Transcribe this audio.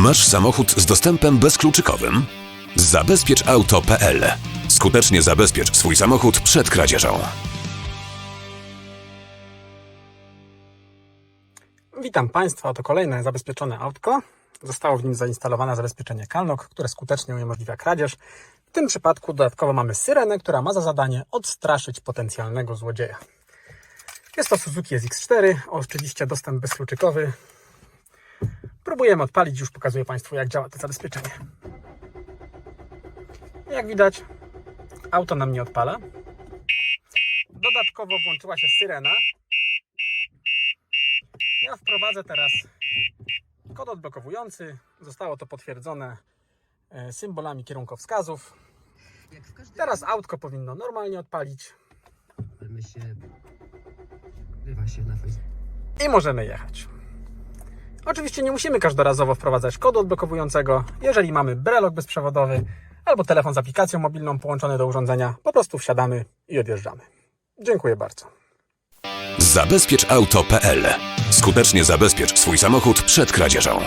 Masz samochód z dostępem bezkluczykowym? Zabezpieczauto.pl Skutecznie zabezpiecz swój samochód przed kradzieżą. Witam Państwa, to kolejne zabezpieczone autko. Zostało w nim zainstalowane zabezpieczenie Calnok, które skutecznie uniemożliwia kradzież. W tym przypadku dodatkowo mamy syrenę, która ma za zadanie odstraszyć potencjalnego złodzieja. Jest to Suzuki SX4, oczywiście dostęp bezkluczykowy. Próbujemy odpalić, już pokazuję Państwu jak działa to zabezpieczenie. Jak widać, auto nam nie odpala. Dodatkowo włączyła się syrena, ja wprowadzę teraz kod odblokowujący. Zostało to potwierdzone e, symbolami kierunkowskazów. Teraz autko powinno normalnie odpalić i możemy jechać. Oczywiście nie musimy każdorazowo wprowadzać kodu odblokowującego. Jeżeli mamy brelok bezprzewodowy albo telefon z aplikacją mobilną połączony do urządzenia, po prostu wsiadamy i odjeżdżamy. Dziękuję bardzo. Zabezpieczauto.pl Skutecznie zabezpiecz swój samochód przed kradzieżą.